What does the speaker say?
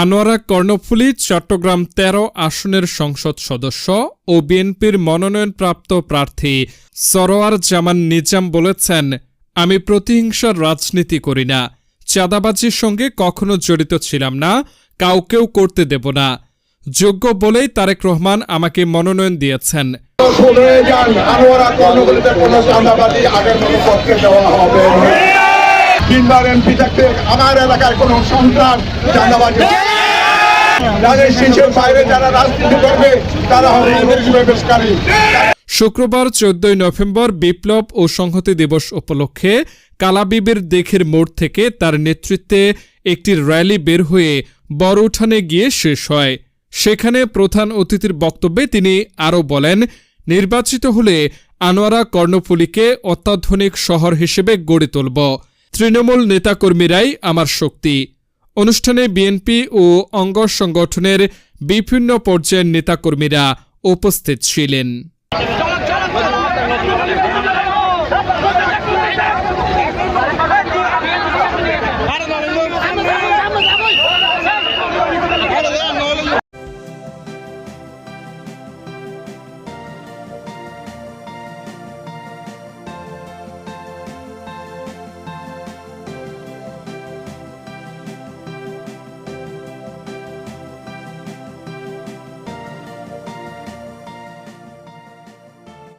আনোয়ারা কর্ণফুলী, চট্টগ্রাম ১৩ আসনের সংসদ সদস্য ও বিএনপির মনোনয়নপ্রাপ্ত প্রার্থী সরোয়ার জামান নিজাম বলেছেন, আমি প্রতিহিংসার রাজনীতি করি না। চাঁদাবাজির সঙ্গে কখনো জড়িত ছিলাম না, কাউকেও করতে দেব না। যোগ্য বলেই তারেক রহমান আমাকে মনোনয়ন দিয়েছেন। আগের দেওয়া হবে। তিনবার এমপি থাকতে আমার এলাকায় কোনো সন্ত্রাস চাঁদাবাজি যাদের শিশুর বাইরে যারা রাজনীতি করবে, তারা হবে অনুপ্রবেশকারী শুক্রবার চোদ্দই নভেম্বর বিপ্লব ও সংহতি দিবস উপলক্ষে কালাবিবির দেখের মোড় থেকে তার নেতৃত্বে একটি র্যালি বের হয়ে বড় উঠানে গিয়ে শেষ হয়। সেখানে প্রধান অতিথির বক্তব্যে তিনি আরও বলেন, নির্বাচিত হলে আনোয়ারা কর্ণফুলীকে অত্যাধুনিক শহর হিসেবে গড়ে তুলব। তৃণমূল নেতাকর্মীরাই আমার শক্তি। অনুষ্ঠানে বিএনপি ও অঙ্গ সংগঠনের বিভিন্ন পর্যায়ের নেতাকর্মীরা উপস্থিত ছিলেন।